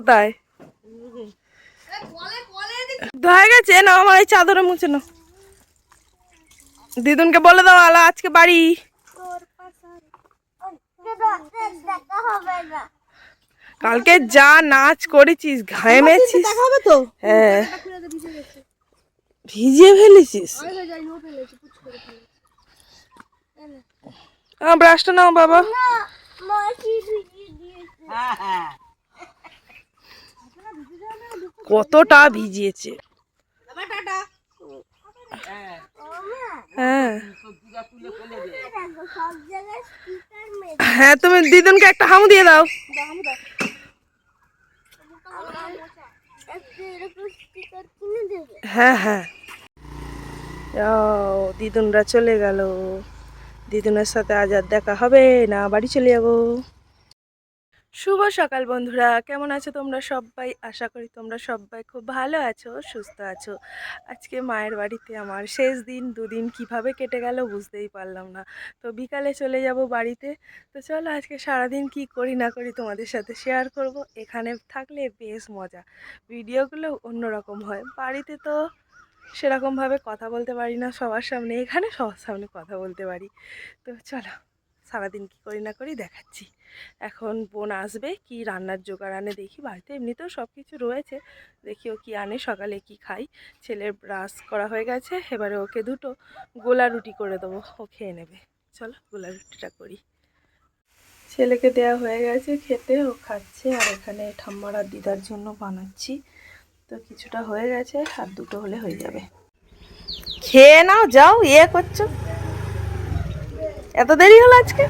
কোথায়? ধয়ে গেছে? না আমার এই চাদরে মুছে দিদুনকে বলে দাও আলা আজকে বাড়ি। কালকে যা নাচ করেছিস ঘামেছিস তো? হ্যাঁ। ভিজিয়ে ফেলেছিস? ব্রাশটা নাও বাবা। কতটা ভিজিয়েছে। হ্যাঁ। হ্যাঁ তুমি দিদুনকে একটা হামু দিয়ে দাও। হ্যাঁ হ্যাঁ। ও দিদুনরা চলে গেল। দিদুনের সাথে আজ আর দেখা হবে না বাড়ি চলে যাব। শুভ সকাল বন্ধুরা। কেমন আছো তোমরা সবাই? আশা করি তোমরা সবাই খুব ভালো আছো, সুস্থ আছো। আজকে মায়ের বাড়িতে আমার শেষ দিন, দুদিন কীভাবে কেটে গেল বুঝতেই পারলাম না। তো বিকালে চলে যাব বাড়িতে। তো চলো আজকে সারাদিন কি করি না করি তোমাদের সাথে শেয়ার করব। এখানে থাকলে বেশ মজা। ভিডিওগুলো অন্যরকম হয়। বাড়িতে তো সেরকমভাবে কথা বলতে পারি না, সবার সামনে এখানে, সবার সামনে কথা বলতে পারি। তো চলো। সারাদিন কি করি না করি দেখাচ্ছি। এখন বোন আসবে, কি রান্নার জোগাড় আনে দেখি, বাড়িতে এমনিতেও সব কিছু রয়েছে। দেখি ও কি আনে, সকালে কি খাই। ছেলের ব্রাশ করা হয়ে গেছে, এবারে ওকে দুটো গোলা রুটি করে দেবো, ও খেয়ে নেবে। চলো গোলা রুটিটা করি। ছেলেকে দেয়া হয়ে গেছে খেতে, ও খাচ্ছে, আর এখানে ঠাম্মার আর দিদার জন্য বানাচ্ছি। তো কিছুটা হয়ে গেছে, আর দুটো হলে হয়ে যাবে। খেয়ে নাও, যাও ইয়ে করছ। এত দেরি হলো আজকে?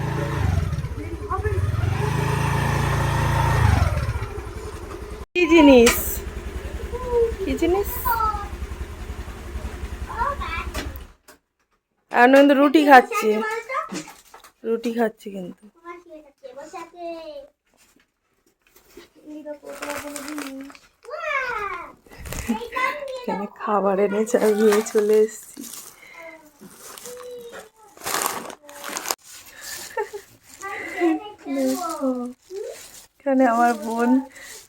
কি জিনিস? কি জিনিস? আনন্দ, রুটি খাচ্ছে। রুটি খাচ্ছে কিন্তু। খাবার এনে চাইয়ে চলে এসেছি দেখো, এখানে আমার বোন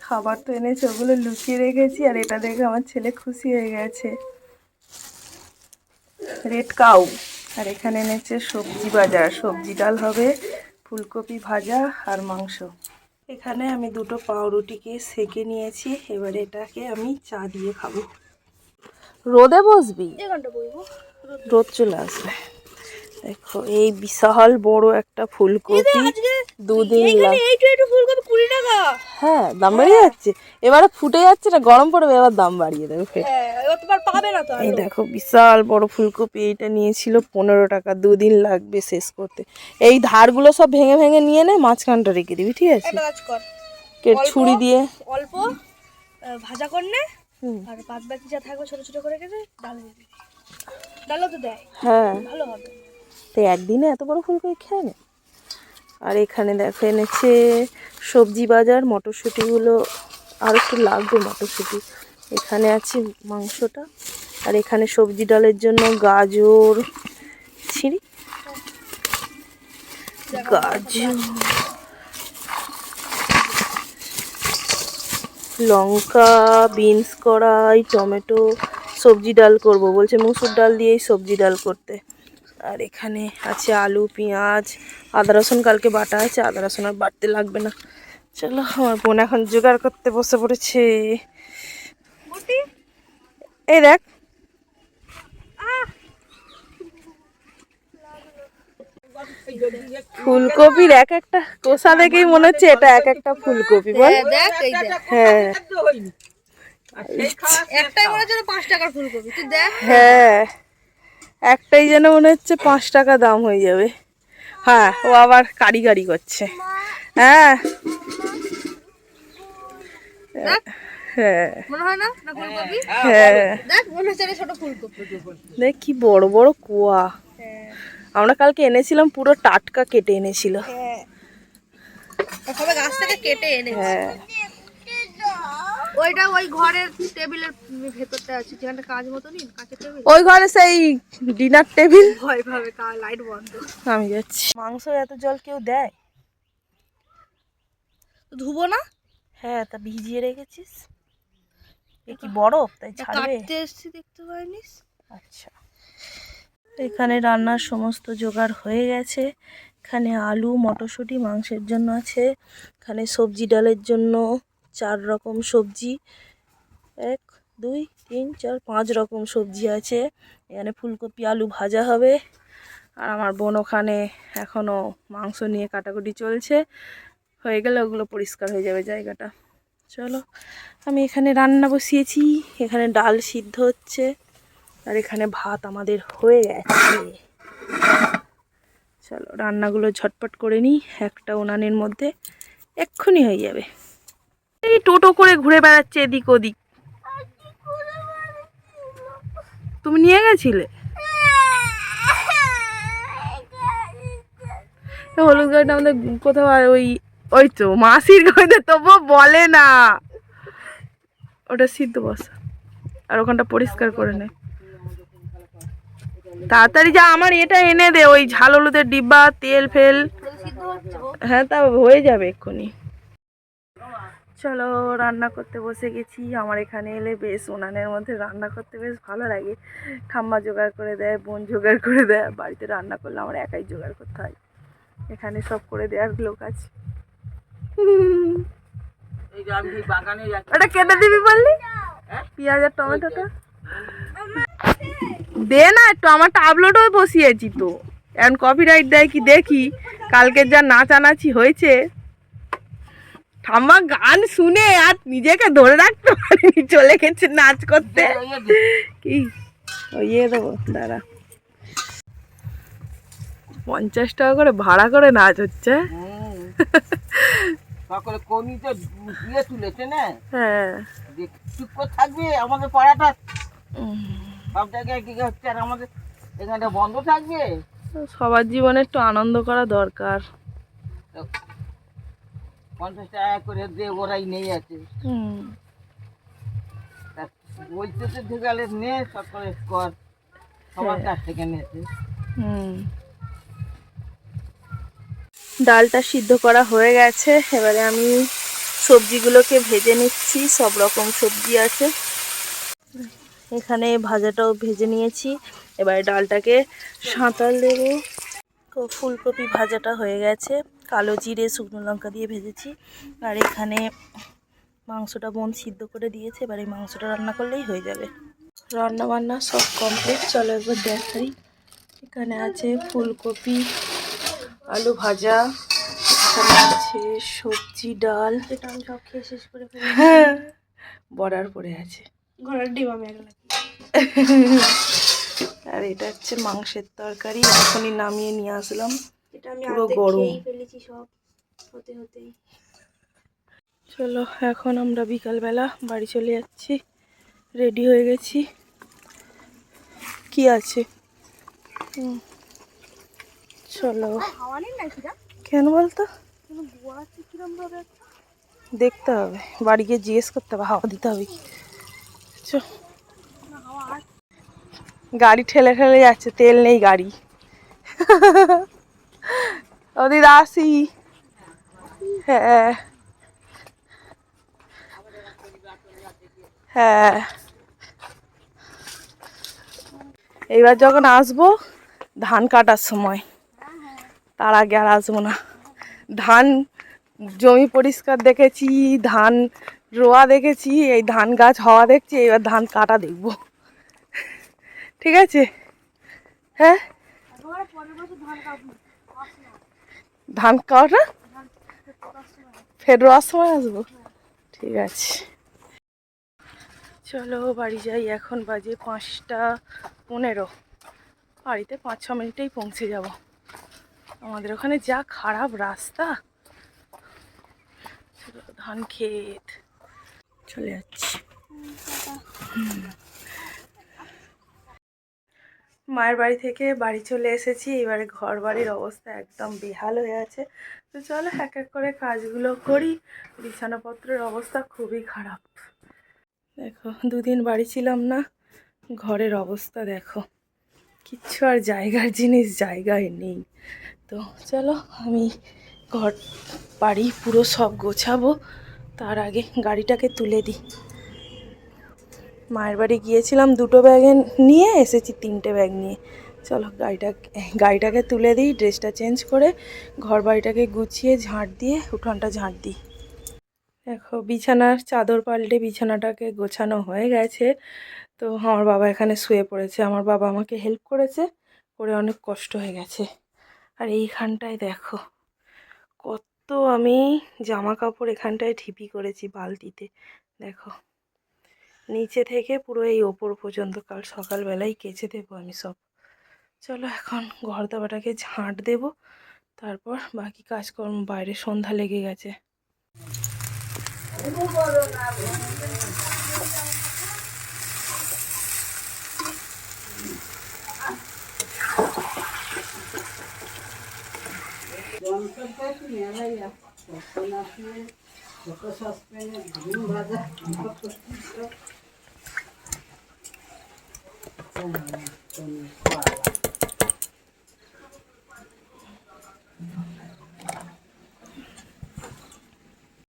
খাবার তো এনেছে ওগুলো লুকিয়ে রেখেছি আর এটা দেখে আমার ছেলে খুশি হয়ে গেছে। রেড কাউ আর এখানে এনেছে সবজি বাজার। সবজি ডাল হবে ফুলকপি ভাজা আর মাংস। এখানে আমি দুটো পাউরুটিকে সেকে নিয়েছি এবার এটাকে আমি চা দিয়ে খাব। রোদে বসবি? রোদ চলে আসবে। দেখো এই বিশাল বড় একটা ফুলকপি। দুদিন হ্যাঁ দাম বাড়িয়ে যাচ্ছে। এবারে ফুটে যাচ্ছে না গরম পড়বে এবার দাম বাড়িয়ে দেবে ফের। হ্যাঁ এই দেখো বিশাল বড় ফুলকপি এইটা নিয়েছিল পনেরো টাকা দুদিন লাগবে শেষ করতে। এই ধারগুলো সব ভেঙে ভেঙে নিয়ে নে মাঝখানটা রেখে দিবি ঠিক আছে? ছুরি দিয়ে। অল্প ভাজা কর নে। আর বাদ বাকি যা থাকবে ছোট ছোট করে কেটে ডালে দিবি। ডালও তো দেয়। হ্যাঁ। ভালো হবে। তো একদিনে এত বড় ফুলকপি খেয়ে নে আর এখানে দেখো, এনেছে সবজি বাজার, মটরশুঁটিগুলো, আর একটু লাগবে মটরশুঁটি। এখানে আছে মাংসটা, আর এখানে সবজি ডালের জন্য গাজর, ছিঁড়ি, গাজর, লঙ্কা, বিনস কড়াই, টমেটো, সবজি ডাল করব। বলছে মুসুর ডাল দিয়েই সবজি ডাল করতে। আর এখানে আছে আলু পেঁয়াজ আদা রসুন কালকে বাটা আছে আদা রসুন আর বাটতে লাগবে না। চলো আমার বোন এখন জোগাড় করতে বসে পড়েছে। এই দেখ। ফুলকপির এক একটা কোষা দেখেই মনে হচ্ছে এটা এক একটা ফুলকপি বল। হ্যাঁ একটাই মনে হচ্ছে পাঁচ টাকার ফুলকপি তুই দেখ। হ্যাঁ। একটাই যেন মনে হচ্ছে পাঁচ টাকা দাম হয়ে যাবে। হ্যাঁ ও আবার কারিগারি করছে। হ্যাঁ। হ্যাঁ। হয় দেখ কি বড় বড় কুয়া। হ্যাঁ। আমরা কালকে এনেছিলাম পুরো টাটকা কেটে এনেছিল। গাছ থেকে কেটে হ্যাঁ। ওইটা ওই ঘরের টেবিলের ভেতরটা আছে যেখানটা কাজ মতনই কাঁচের টেবিল? ওই ঘরে সেই ডিনার টেবিল ভয় ভাবে লাইট বন্ধ। আমি যাচ্ছি। মাংস এত জল কেউ দেয়? ধুবো না? হ্যাঁ তা ভিজিয়ে রেখেছিস? এ কি বরফ? তাই ছাড়বে? কাটতে এসছি দেখতে পাইনিস আচ্ছা। এখানে রান্নার সমস্ত জোগাড় হয়ে গেছে। এখানে আলু মটরশুঁটি মাংসের জন্য আছে। এখানে সবজি ডালের জন্য চার রকম সবজি। এক, দুই, তিন, চার, পাঁচ রকম সবজি আছে। এখানে ফুলকপি, আলু ভাজা হবে। আর আমার বোন ওখানে এখনও মাংস নিয়ে কাটাকুটি চলছে। হয়ে গেলে ওগুলো পরিষ্কার হয়ে যাবে জায়গাটা। চলো, আমি এখানে রান্না বসিয়েছি। এখানে ডাল সিদ্ধ হচ্ছে। আর এখানে ভাত আমাদের হয়ে গেছে। চলো, রান্নাগুলো ঝটপট করে নিই। একটা উনানের মধ্যে এক্ষুনি হয়ে যাবে। এই টোটো করে ঘুরে বেড়াচ্ছে এদিক ওদিক। তুমি নিয়ে গেছিলে? হলুদ গাড়িটা আমাদের কোথাও আর ওই ওই তো মাসির গাড়িতে তবুও বলে না। ওটা সিদ্ধ বসা আর ওখানটা পরিষ্কার করে নে। তাড়াতাড়ি যা আমার এটা এনে দে ওই ঝাল হলুদের ডিব্বা তেল ফেল। হ্যাঁ তা হয়ে যাবে এক্ষুনি। চলো রান্না করতে বসে গেছি। আমার এখানে এলে বেশ উনানের মধ্যে রান্না করতে বেশ ভালো লাগে। ঠাম্মা জোগাড় করে দেয় বোন জোগাড় করে দেয়। বাড়িতে রান্না করলে আমার একাই জোগাড় করতে হয়। এখানে সব করে দেওয়ার লোক আছে। ওটা কেটে দিবি বললি? পেঁয়াজ আর টমেটোটা? দে না একটু আমার আপলোডও বসিয়েছি তো। এখন কপিরাইট দেয় কি দেখি। কালকের যা নাচানাচি হয়েছে। ঠাম্মা গান শুনে আর নিজেকে ধরে রাখতে পারিনি চলে গেছে নাচ করতে। কি? ইয়ে দেবো দাঁড়া। পঞ্চাশ টাকা করে ভাড়া করে নাচ হচ্ছে। সকলে দিয়ে তুলেছে না? হ্যাঁ। যে চুপ করে থাকবে আমাদের পাড়াটা। উম, সব জায়গায় কি হচ্ছে আর আমাদের বন্ধ থাকবে? সবার জীবনে একটু আনন্দ করা দরকার। পঞ্চাশ টাকা করে দিয়ে ওরাই নেই আছে। হুম। তা ঢেকালে নে সকলে কর সবার হ্যাঁ। কাছ থেকে নেছে। ডালটা সিদ্ধ করা হয়ে গেছে। এবারে আমি সবজিগুলোকে ভেজে নিচ্ছি। সব রকম সবজি আছে। এখানে ভাজাটাও ভেজে নিয়েছি। এবারে ডালটাকে সাঁতাল দেবো। তো ফুলকপি ভাজাটা হয়ে গেছে। কালো জিরে শুকনো লঙ্কা দিয়ে ভেজেছি। আর এখানে মাংসটা বোন সিদ্ধ করে দিয়েছে এবার এই মাংসটা রান্না করলেই হয়ে যাবে। রান্না বান্না সব কমপ্লিট চলো একবার দেখাই। এখানে আছে ফুলকপি আলু ভাজা এখানে আছে সবজি ডাল। এটা আমি সব খেয়ে শেষ করে হ্যাঁ বর্ডার পড়ে আছে। ঘরের ডিম আমি আর এটা হচ্ছে মাংসের তরকারি এখনই নামিয়ে নিয়ে আসলাম। এটা আমি পুরো গরম। ফেলেছি সব হতে হতেই। চলো এখন আমরা বিকালবেলা বাড়ি চলে যাচ্ছি। রেডি হয়ে গেছি। কি আছে? চলো। কেন বলতো? দেখতে হবে। বাড়ি গিয়ে জিজ্ঞেস করতে হবে হাওয়া দিতে হবে কি? গাড়ি ঠেলে ঠেলে যাচ্ছে তেল নেই গাড়ি। ওদিকে আসি হ্যাঁ হ্যাঁ এইবার যখন আসব, ধান কাটার সময়। তার আগে আর আসব না। ধান জমি পরিষ্কার দেখেছি, ধান রোয়া দেখেছি, এই ধান গাছ হওয়া দেখছি এবার ধান কাটা দেখব। ঠিক আছে? হ্যাঁ? ধান কাটা ফের সময় আসব? ঠিক আছে। চলো, বাড়ি যাই। এখন বাজে পাঁচটা পনেরো। বাড়িতে পাঁচ, ছ মিনিটেই পৌঁছে যাব। আমাদের ওখানে যা খারাপ রাস্তা। ধান ক্ষেত চলে যাচ্ছি। মায়ের বাড়ি থেকে বাড়ি চলে এসেছি। এবারে ঘর বাড়ির অবস্থা একদম বেহাল হয়ে আছে। তো চলো এক এক করে কাজগুলো করি। বিছানাপত্রের অবস্থা খুবই খারাপ। দেখো, দুদিন বাড়ি ছিলাম না, ঘরের অবস্থা দেখো। কিচ্ছু আর জায়গার জিনিস জায়গায় নেই। তো চলো, আমি ঘর বাড়ি পুরো সব গোছাবো। তার আগে গাড়িটাকে তুলে দিই। মায়ের বাড়ি গিয়েছিলাম দুটো ব্যাগে নিয়ে, এসেছি তিনটে ব্যাগ নিয়ে। চলো গাড়িটা, গাড়িটাকে তুলে দিই, ড্রেসটা চেঞ্জ করে ঘর বাড়িটাকে গুছিয়ে ঝাঁট দিয়ে, উঠোনটা ঝাঁট দিই। দেখো, বিছানার চাদর পাল্টে বিছানাটাকে গোছানো হয়ে গেছে। তো আমার বাবা এখানে শুয়ে পড়েছে। আমার বাবা আমাকে হেল্প করেছে, করে অনেক কষ্ট হয়ে গেছে। আর এইখানটায় দেখো, কত আমি জামা কাপড় এখানটায় ঠিপি করেছি বালতিতে। দেখো নিচে থেকে পুরো এই ওপর পর্যন্ত, কাল সকালবেলায় কেচে দেবো আমি সব। চলো এখন ঘর দাবাটাকে ঝাঁট দেব, তারপর বাকি কাজকর্ম বাইরে সন্ধ্যা লেগে গেছে। ভাজা 嗯，真快